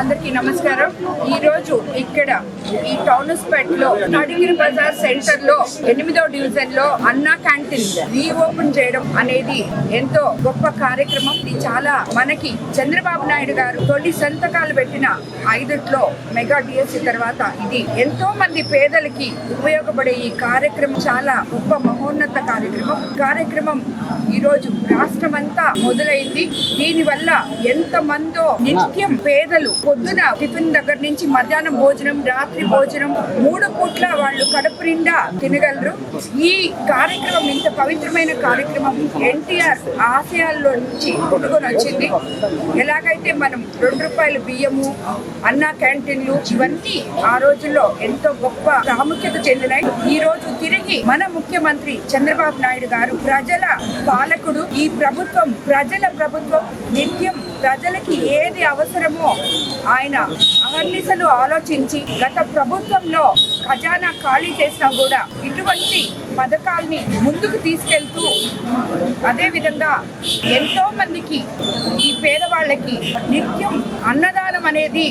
అందరికీ నమస్కారం. ఈ రోజు ఇక్కడ ఈ టౌన్స్పేట్లో నడిగిరి బజార్ సెంటర్లో ఎనిమిదో డివిజన్లో అన్నా క్యాంటీన్ రీఓపెన్ చేయడం అనేది ఎంతో గొప్ప కార్యక్రమం. ఇది చాలా మనకి చంద్రబాబు నాయుడు గారు తొలి సంతకాలు పెట్టిన ఐదుట్లో మెగా డిఎస్సి తర్వాత ఇది ఎంతో మంది పేదలకి ఉపయోగపడే ఈ కార్యక్రమం. చాలా గొప్ప మహోన్నత కార్యక్రమం. కార్యక్రమం ఈ రోజు రాష్ట్రమంతా మొదలైంది. దీని వల్ల నిత్యం పేదలు పొద్దున టిఫిన్ దగ్గర నుంచి మధ్యాహ్నం భోజనం రాత్రి భోజనం మూడు పూట్ల వాళ్ళు కడుపు నిండా తినగలరు. ఈ కార్యక్రమం ఇంత పవిత్రమైన కార్యక్రమం ఎన్టీఆర్ ఆశయాల్లో నుంచి కొట్టుకొని వచ్చింది. ఎలాగైతే మనం రెండు రూపాయల బియ్యము అన్న క్యాంటీన్లు ఇవన్నీ ఆ రోజుల్లో ఎంతో గొప్ప ప్రాముఖ్యత చెందినాయి. ఈ రోజు తిరిగి మన ముఖ్యమంత్రి చంద్రబాబు నాయుడు గారు ప్రజల పాలకుడు. ఈ ప్రభుత్వం ప్రజల ప్రభుత్వం నిత్యం ప్రజలకి ఏది అవసరమో ఆయన అహర్నిశలు ఆలోచించి గత ప్రభుత్వంలో ఖజానా ఖాళీ చేసినా కూడా ఇటువంటి పథకాల్ని ముందుకు తీసుకెళ్తూ అదేవిధంగా ఎంతో మందికి ఈ పేదవాళ్ళకి నిత్యం అన్నదానం అనేది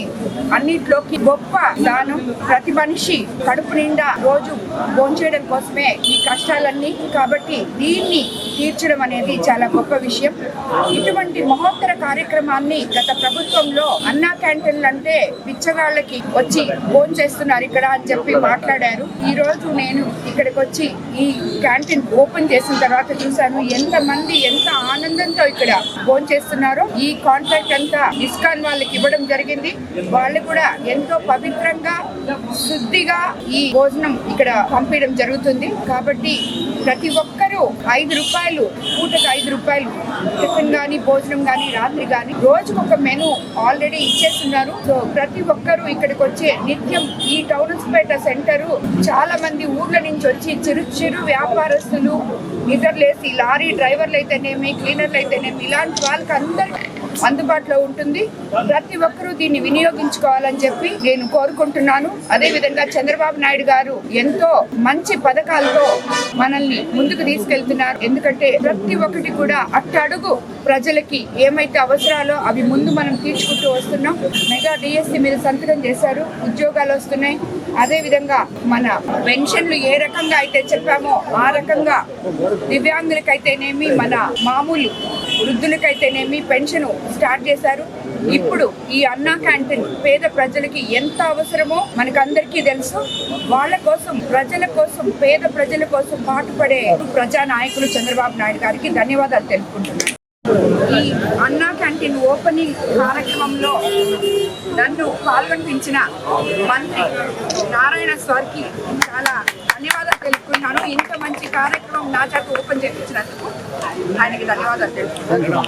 అన్నిట్లోకి గొప్ప దానం. ప్రతి మనిషి కడుపు నిండా రోజు భోంచేయడం కోసమే ఈ కష్టాలన్నీ. కాబట్టి దీన్ని తీర్చడం అనేది చాలా గొప్ప విషయం. ఇటువంటి మహోత్తర కార్యక్రమాన్ని గత ప్రభుత్వంలో అన్నా క్యాంటీన్లు అంటే బిచ్చగాళ్ళకి వచ్చి ఫోన్ చేస్తున్నారు ఇక్కడ అని చెప్పి మాట్లాడారు. ఈ రోజు నేను ఇక్కడికి వచ్చి ఈ క్యాంటీన్ ఓపెన్ చేసిన తర్వాత చూశాను. ఎంత మంది ఎంత ఆనందంతో ఇక్కడ ఫోన్ చేస్తున్నారో ఈ కాంట్రాక్ట్ అంతా ఇస్కాన్ వాళ్ళకి ఇవ్వడం జరిగింది. వాళ్ళు కూడా ఎంతో పవిత్రంగా శుద్ధిగా ఈ భోజనం ఇక్కడ పంపించడం జరుగుతుంది. కాబట్టి ప్రతి ఒక్కరూ ఐదు రూపాయలు పూటకు ఐదు రూపాయలు టిఫిన్ కానీ భోజనం కానీ రాత్రి కానీ రోజుకు ఒక మెను ఆల్రెడీ ఇచ్చేస్తున్నారు. సో ప్రతి ఒక్కరూ ఇక్కడికి వచ్చే నిత్యం ఈ టౌన్స్పేట సెంటర్ చాలా మంది ఊర్ల నుంచి వచ్చి చిరు చిరు వ్యాపారస్తులు నిద్రలేసి లారీ డ్రైవర్లు అయితేనేమి క్లీనర్లు అయితేనేమి ఇలాంటి వాళ్ళకి అందరికీ అందుబాటులో ఉంటుంది. ప్రతి ఒక్కరూ దీన్ని వినియోగించుకోవాలని చెప్పి నేను కోరుకుంటున్నాను. అదే విధంగా చంద్రబాబు నాయుడు గారు ఎంతో మంచి పథకాలతో మనల్ని ముందుకు తీసుకెళ్తున్నారు. ఎందుకంటే ప్రతి ఒక్కటి కూడా అట్టడుగు ప్రజలకి ఏమైతే అవసరాలో అవి ముందు మనం తీర్చుకుంటూ వస్తున్నాం. మెగా డిఎస్సి మీద సంతకం చేశారు. ఉద్యోగాలు వస్తున్నాయి. అదే విధంగా మన పెన్షన్లు ఏ రకంగా అయితే చెప్పామో ఆ రకంగా దివ్యాంగులకైతేనేమి మన మామూలు వృద్ధులకైతేనేమి పెన్షన్ స్టార్ట్ చేశారు. ఇప్పుడు ఈ అన్నా క్యాంటీన్ పేద ప్రజలకి ఎంత అవసరమో మనకందరికీ తెలుసు. వాళ్ళ కోసం ప్రజల కోసం పేద ప్రజల కోసం పాటుపడే ప్రజా నాయకులు చంద్రబాబు నాయుడు గారికి ధన్యవాదాలు తెలుపుకుంటున్నాను. ఈ అన్నా క్యాంటీన్ ఓపెనింగ్ కార్యక్రమంలో నన్ను పాల్గొనిపించిన మంత్రి నారాయణ స్వార్కి చాలా ధన్యవాదాలు తెలుపుకున్నాను ఇంత మంచి కార్యక్రమం నా చేత ఓపెన్ చేయించినందుకు ఆయనకి ధన్యవాదాలు తెలుపుకున్నాను